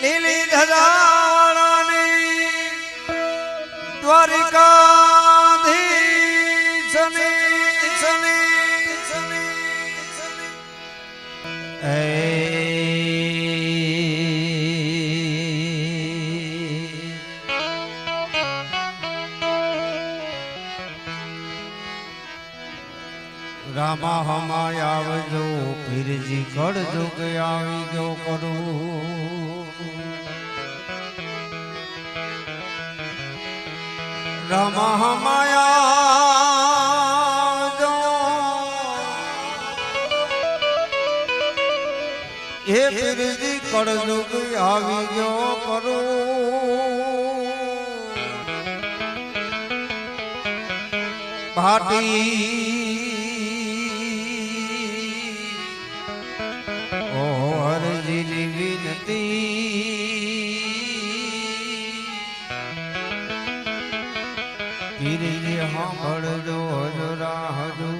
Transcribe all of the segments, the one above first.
લીલી શની એ રામા હમાય આવજો પીરજી કડજો કે આવી ગયો કરું. એ પીરજી કડજો કે આવી ગયો કરો ભાટી પીરજી સાંભળજો હજરા હજુ.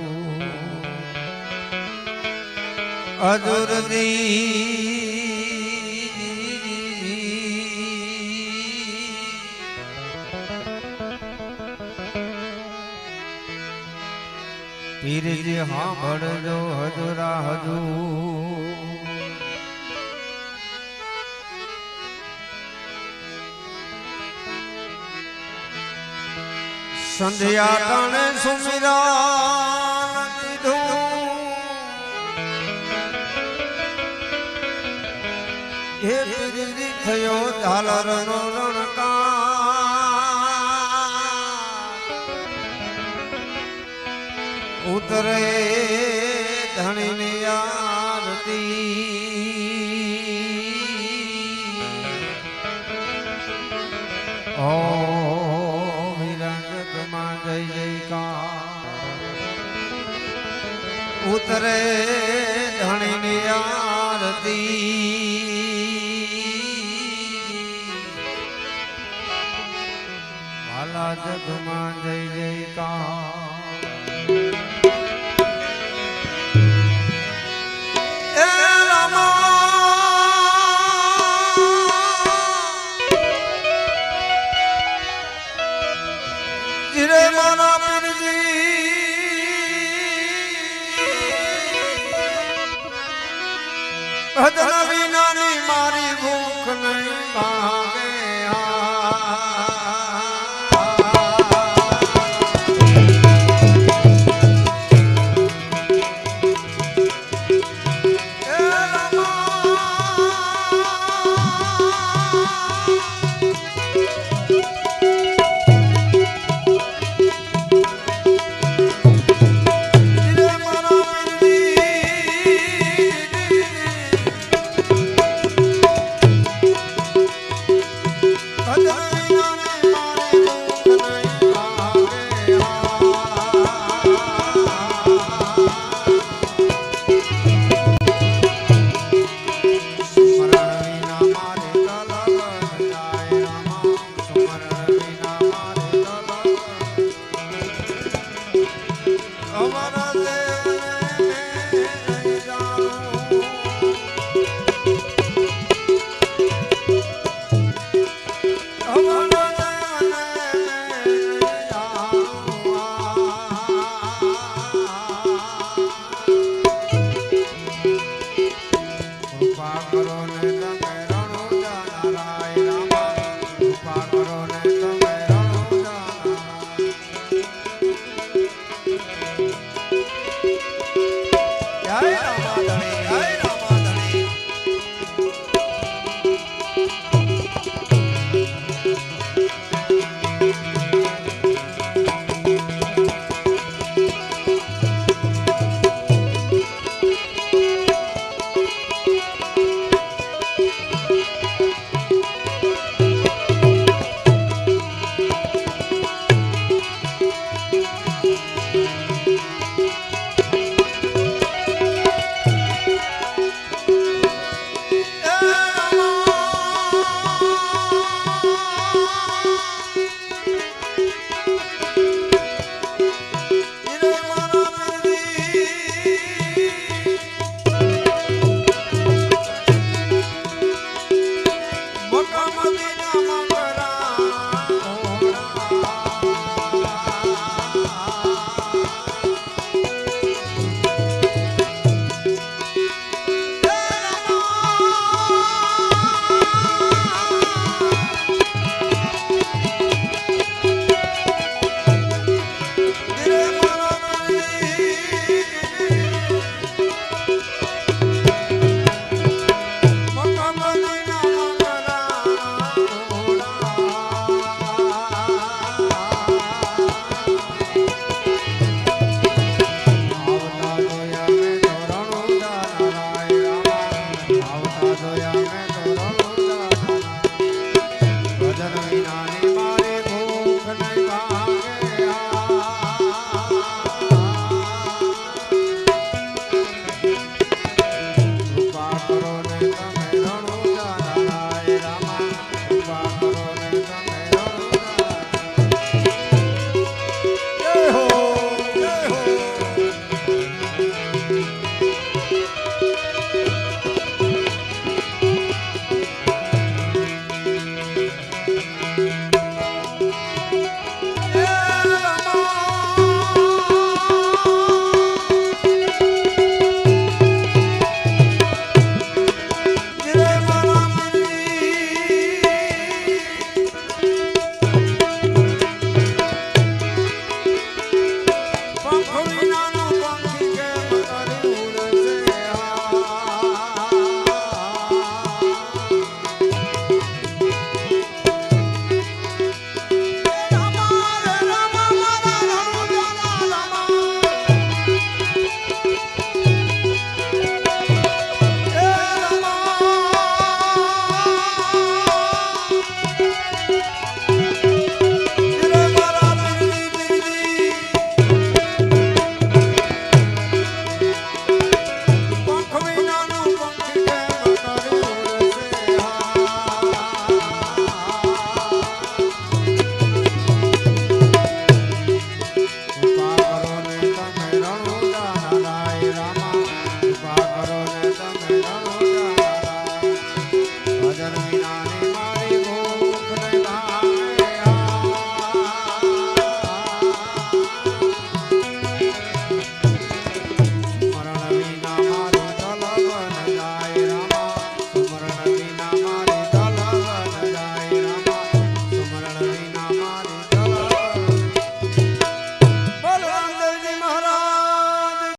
અજુરદી પીરજી સાંભળજો હજુરા હજુ. સંધ્યા તણે સુમિરા કીધું હે થયો ઝાલર નો રણકા ઉતરે ધણીની આરતી. ઓ ઉતરે ધણીની આરતી. વાલા જગમાં જય જયકાર.